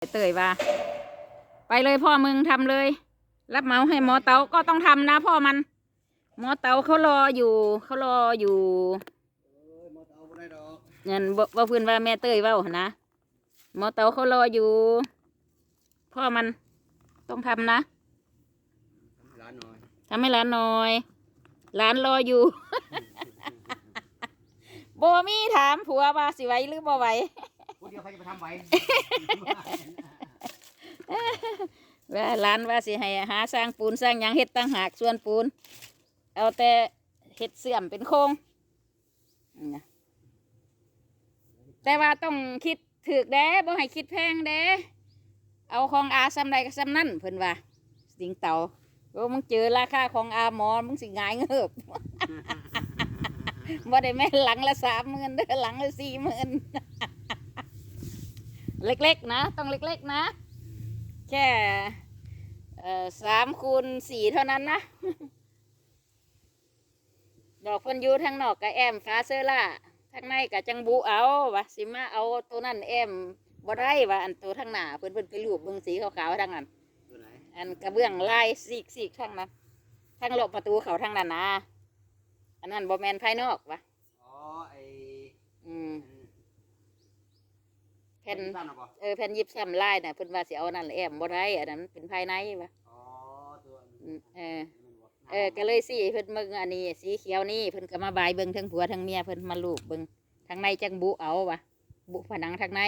เตยว่า ไปเลยพ่อมึงทำเลย รับเหมาให้หมอเตาก็ต้องทำนะพ่อมัน หมอเตาเขารออยู่เขารออยู่เงินบ่บ่เพื่อนว่าแม่เตยว่านะหมอเตาเขารออยู่ พ่อมันต้องทำนะทำให้ร้านหน่อยทำให้หลานหน่อยหลานรออยู่โบมี่ถามผัวว่าสิไหวหรือบ่ไหว พูดเดียวใครจะไปทำไหวว่าร้านว่าสิให้หาสร้างปูนสร้างหยังเฮ็ดตั้งหากส่วนปูน เอาแต่เฮ็ดเสื่อมเป็นโครงอืมนะแต่ว่าต้องคิดถึกแด้บ่ให้คิดแพงแด้เอาของอาซ้ำใดก็ซ้ำนั่นเพิ่นว่า สิงเต่าโอ้มึงเจอราคาของอาหมอมึงสิงายเงือบบ่ได้แม่หลังละสามหมื่นเด้อหลังละสี่หมื่น เล็กๆนะ ต้องเล็กๆนะ แค่เอ่อสามคูณสี่เท่านั้นนะ ดอกเพันอยูทางนอกกับแอมฟ้าเซอร่าทางในกับจังบุเอาวะสิมาเอาตัวนั้นแอมบ่ได้วะอันตัวทางหน้าเพิ่นเพิ่นไปรูปเบิ่งสีขาวๆทางนั้นตัวไหนอันกระเบื้องลายสีกสีกทางนั้นทางหลบประตูเขาทางนั้นนะอันนั้นบ่แมนภายนอกวะอ๋อไอ้อืมแผ่แผ่นนซ้ำนะบ่เออแผ่นยิบซ้ำลายน่ะเพิ่นว่าสิเอานั่นแหละแอมบ่ได้อันนั้นเป็นภายในวะอ๋อตัวอืมเออเออก็เลยสิเพิ่นเบิ่งอันนี้ สีเขียวนี่เพิ่นก็มาบายเบิ่งทั้งผัวทั้งเมียเพิ่นมาลูบเบิ่งทางในจังบุเอาวะบุผนังทางใน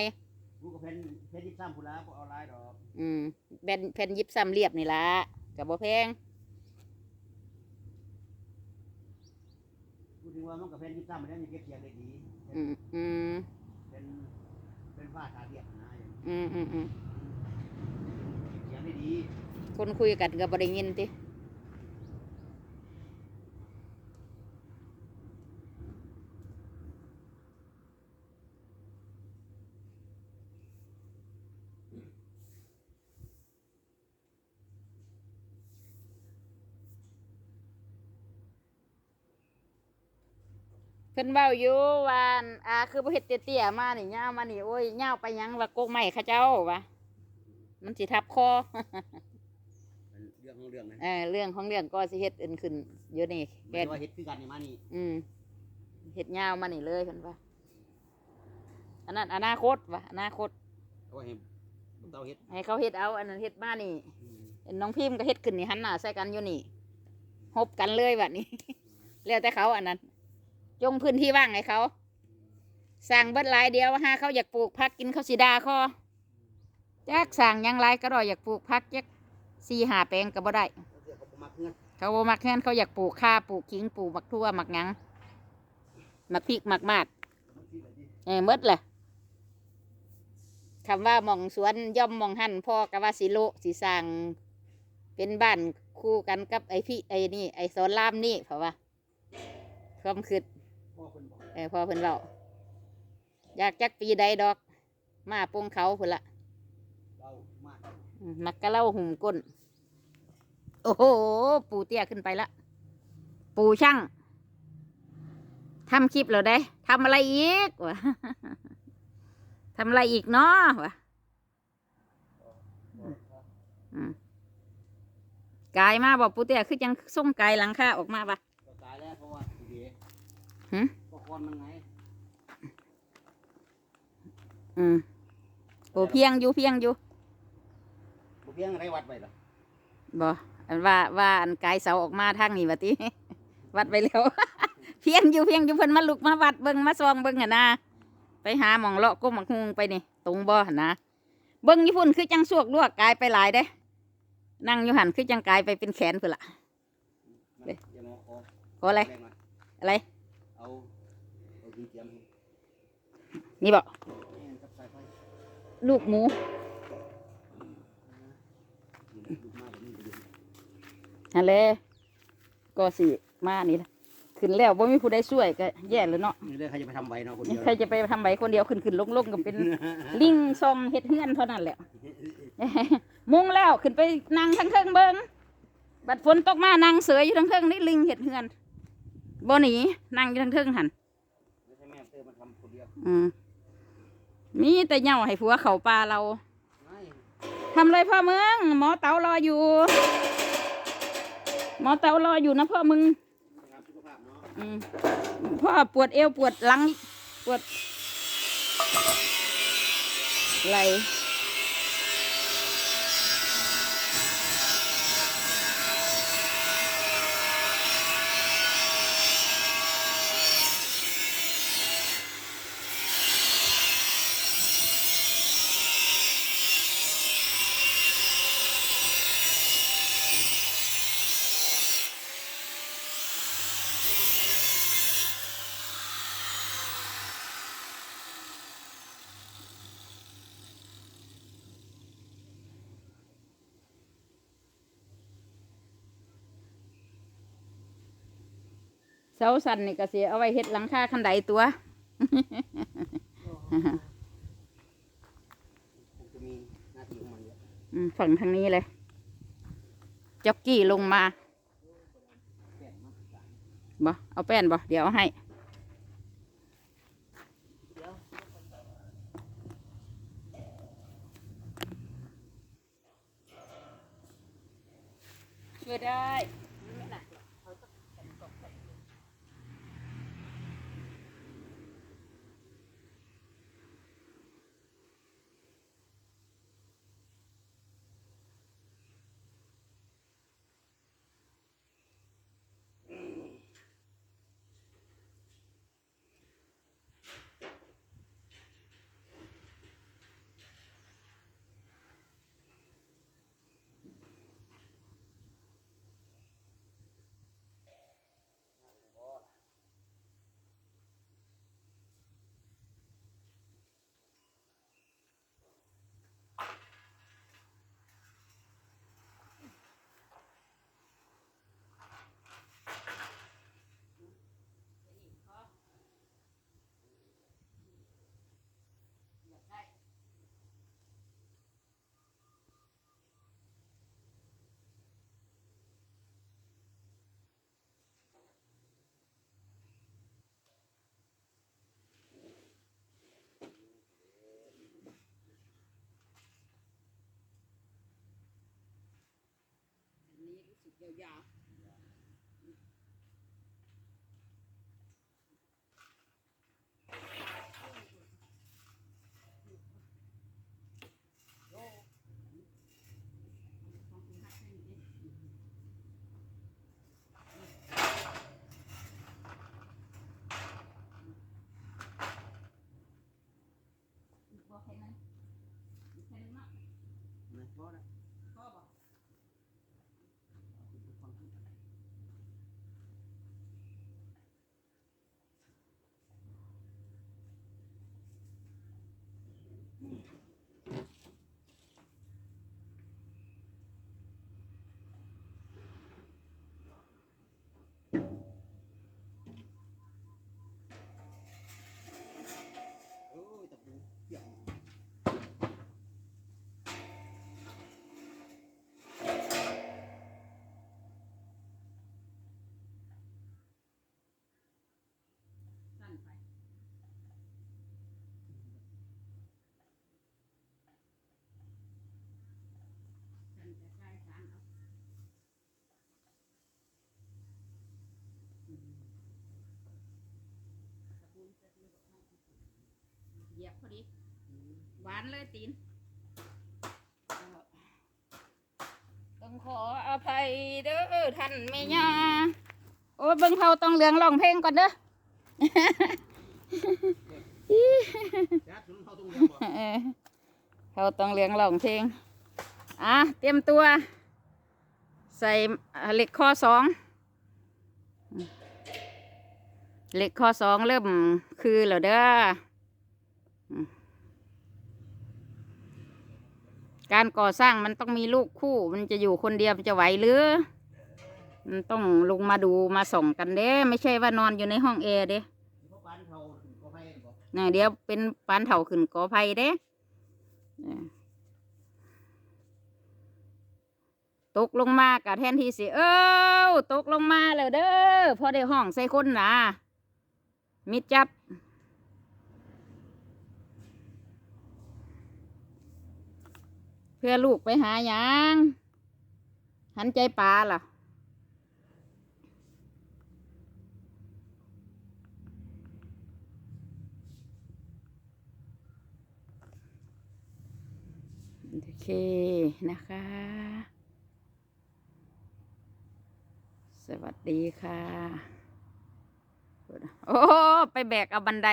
กูก็แผ่นแผ่นที่ซ้ำพูดแล้วบ่เอาลายดอกอืมแผ่นแผ่นยิบซ้ำเรียบนี่ล่ะก็บ่แพงพูดถึงว่ามันก็แผ่นที่ซ้ำมันได้มีเก็บเสียงได้ดีอืมอืมเป็น เป็นผ้าทาเรียบนะอย่างอืมอืมอืมเสียงได้ดี คนคุยกันก็บ่ได้ยินติ เพิ่นเว้าอยู่ว่าอั่นอาคือบ่เฮ็ดเตี้ยๆมานี่ยาวมานี่โอ้ยยาวไปหยังว่าโกกไม้เขาเจ้าวะมันสิทับคอเป็นเรื่องของเรื่องนะเออเรื่องของเรื่องก็สิเฮ็ดอื่นขึ้นอยู่นี่ไม่แกได้ว่าเฮ็ดคือกันนี่มานี่อืมเฮ็ดยาวมานี่เลยเพิ่นว่าอันนั้นอนาคตวะอนาคต เอาไว้ให้เตาเฮ็ดให้เขาเฮ็ดเอา อันนั้นเฮ็ดมานี่อืมเห็นน้องพิมพ์ก็เฮ็ดขึ้นนี่หันหน้าใส่กันอยู่นี่ฮบกันเลยแบบนี้ แล้วแต่เขาอันนั้น จงพื้นที่ว่างให้เขา สั่งเบิดหลายเดียวหาเขาอยากปลูกพักกินเขาวสีดาคอจักสั่งยังไรก็ดอยอยากปลูกพักจักสี่หาแปลงก็บ่ได้ เขาก็มักเงินเขาบ่มักเงินเขาอยากปลูกข้าปลูกขิงปลูกมักทั่วมักหยังมักพริกมักมากมันสิเลยดิเออหมดเลยคำว่ามองสวนย่อมมองหันพ่อกะว่าสิโลสิสร้างเป็นบ้านคู่กันกับไอพี่ไอนี่ ไอสอนรามนี่เพราะว่าความคิดพ่อ เพิ่นบอกเออพ่อเพิ่นเล่าอยากจักปีใดดอก มาปงเขาพุ่นละเรามากอืมมักกะเล่าหุ่มก้น โอ้โห ปูเตี้ยขึ้นไปละ ปูช่างทำคลิปแล้วได้ทำอะไรอีกวะทำอะไรอีกเนาะวะอืมกายมาบอกปูเตี้ยคือจังส่งกายหลังคาออกมาปะก็ตายแล้วเพราะว่าทีเดียวหึก็ค อนมันไงอืมโอ้เพียงอยู่เพียงอยู่บ่เพียงไรวัดไปล่ะบอันว่าว่าอันกายเสาออกมาทางนี้วะติวัดไปแล้ว เพียงอยู่เพียงอยู่เพิ่นมาลุกมาวัดเบิ่งมาซองเบิ่งหั่นนะไปหาหมองเลาะก้มหมักฮุงไปนี่ตรงบ่หั่นนะเบิ่งอยู่พุ่นคือจังสวกลวกกายไปหลายเด้ นั่งอยู่หันคือจังกายไปเป็นแขนพุ่นละมันเด้อย่ามองคอขออะไรแงหน่ยอะไร เอาเอาดินเตรียมให้ นี่บอกแม่นกับสายไฟลูกหมูนี่นะลูกมาแบบนี้ไปดูฮันเลยก็สิมานี่ละขึ้นแล้วบ่มีผู้ใดช่วยก็แย่แล้วเนาะนี่เลยใครจะไปทำไว้เนาะคนเดียวใครจะไปทำใบคนเดียวขึ้นขึ้นลงลงก็เป็น ลิงซองเฮ็ดเฮือนเท่านั้นแหละ มุงแล้วขึ้นไปนั่งทั้งเทิงเบิงบัดฝนตกมานั่งเสืออยู่ทั้งเทิงนี่ลิงเห็ดเฮือนบ่หนีนั่งอยู่ทั้งเทิงหันไม่ใช่แม่เตอร์มันทำคนเดียวอืม มีแต่เหย่าให้ผัวเขาปลาเราไม่ทำเลยพ่อมึงหมอเต่ารออยู่ หมอเต่ารออยู่นะพ่อมึงครับสุขภาพเนาะอืมพ่อปวดเอวปวดหลัง ปวดไหล สาสันนี่ก็เสียเอาไว้เฮ็ดหลังคาคันไดตัวคงจะมีหน้าที่ของมันเยอะอืมฝั่งทางนี้เลยจ็อกกี้ลงมาแก่มากบ่เอาแป้นบ่เดี๋ยวเอาให้ ยาวๆบอกให้มันให้มันมากนะเพราะนะพ่อบอก ฟังขึ้น โอ้ยตะปูเกี่ยว สั้นไปสั้นแต่ใกล้สารเอาอืมตะปูตะปูบอกให้เห ยียบพอดี หวานเลยตีน ต้องขออภัยเด้อท่านแม่ย่าโอ้ยเบิ่งเขาต้องเลืองร้องเพลงก่อนเด้อจัดสุนเขาตรงเดียวบ่เออเขาต้องเลี้ยงร้องเพลง อะ เตรียมตัว ใส่เหล็กข้อสอง เหล็กข้อสองเริ่มคือแล้วเด้ออืม การก่อสร้างมันต้องมีลูกคู่ มันจะอยู่คนเดียวมันจะไหวหรือ มันต้องลงมาดูมาส่องกันเด้ ไม่ใช่ว่านอนอยู่ในห้องแอร์เด้เนเขาก็ให้บ่นะเดี๋ยวเป็นปานเถาขึ้นกอไผ่เด้ตกลงมากะแทนที่สิเอ้าตกลงมาแล้วเด้อพอได้ห้องใส่คนนะมิดจับ พื่อลูกไปหายัง หันใจปลาล่ะ โอเคนะคะ สวัสดีค่ะ โอ้ ไปแบกเอาบันได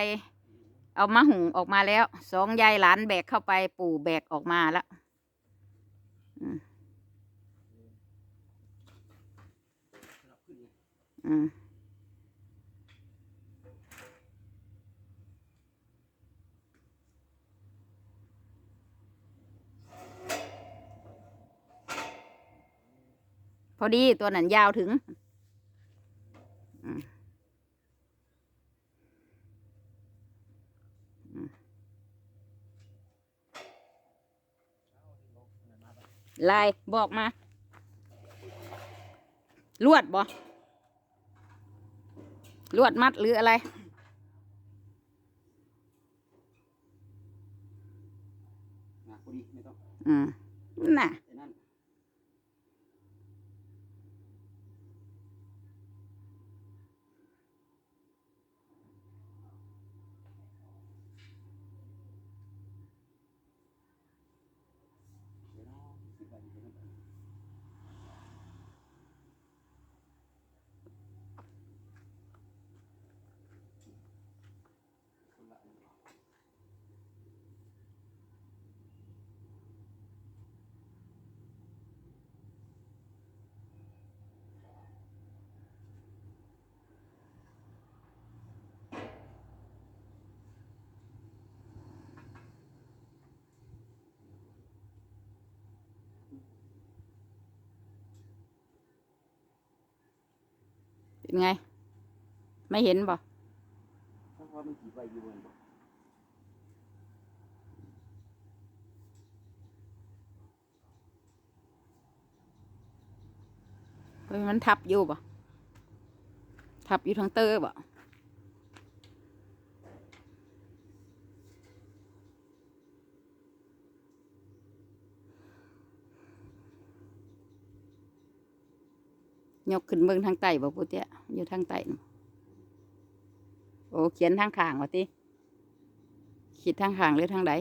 เอามาหุงออกมาแล้ว สองยายหลานแบกเข้าไปปู่แบกออกมาแล้วอืม สลับขึ้นไง อืมพอดีตัวนั้นยาวถึง ลายบอกมา ลวดบ่ ลวดมัดหรืออะไร อืมน่ะ เป็นไง ไม่เห็นบ่มันทับอยู่บ่ทับอยู่ทั้งเตอร์บ่ ยกขึ้นเบิ่งทางใต้บ่พุเตี้ยอยู่ทางใต้น่โอ้เขียนทางข้างว่าติขีดทางข้างหรือทางใด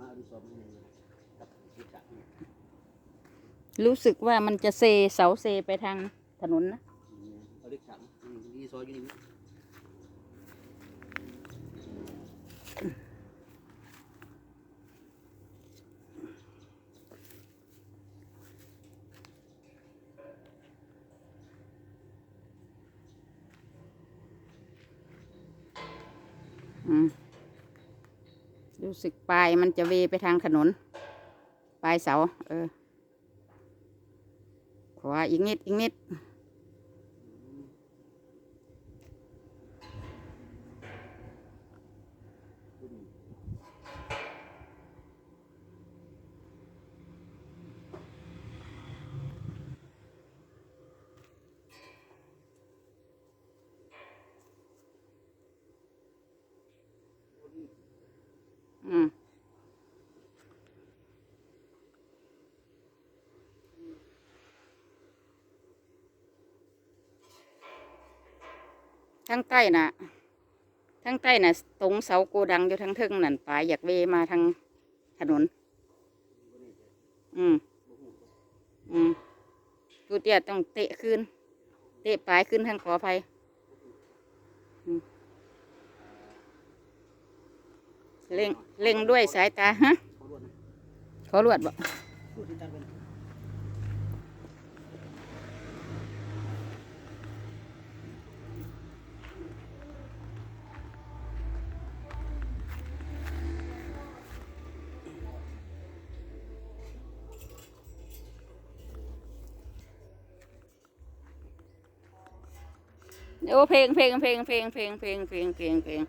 มาดูสอบนี่กับสิบจักรนี่ รู้สึกว่ามันจะเซเสาเซไปทางถนนนะอืมเอาเล็กจักรอืมดีซอยอยู่นี่อืมรู้สึกปลายมันจะเวไปทางถนน ปลายเสา เออ Kuha, ingit, ingit. ทางใต้น่ะทางใต้น่ะ ตรงเสาโกดังอยู่ทางเทิงนั่นปลายอยากเวมาทางถนน อืม อืมกูเตียต้องเตะขึ้น เตะปลายขึ้นทางขออภัยเล็งเล็งด้วยสายตาฮะเขารวดนะขอรวดบ่ อ้เพลงเพลงเพลงเพลงเพลงเพลงเพลงเพลงเพลง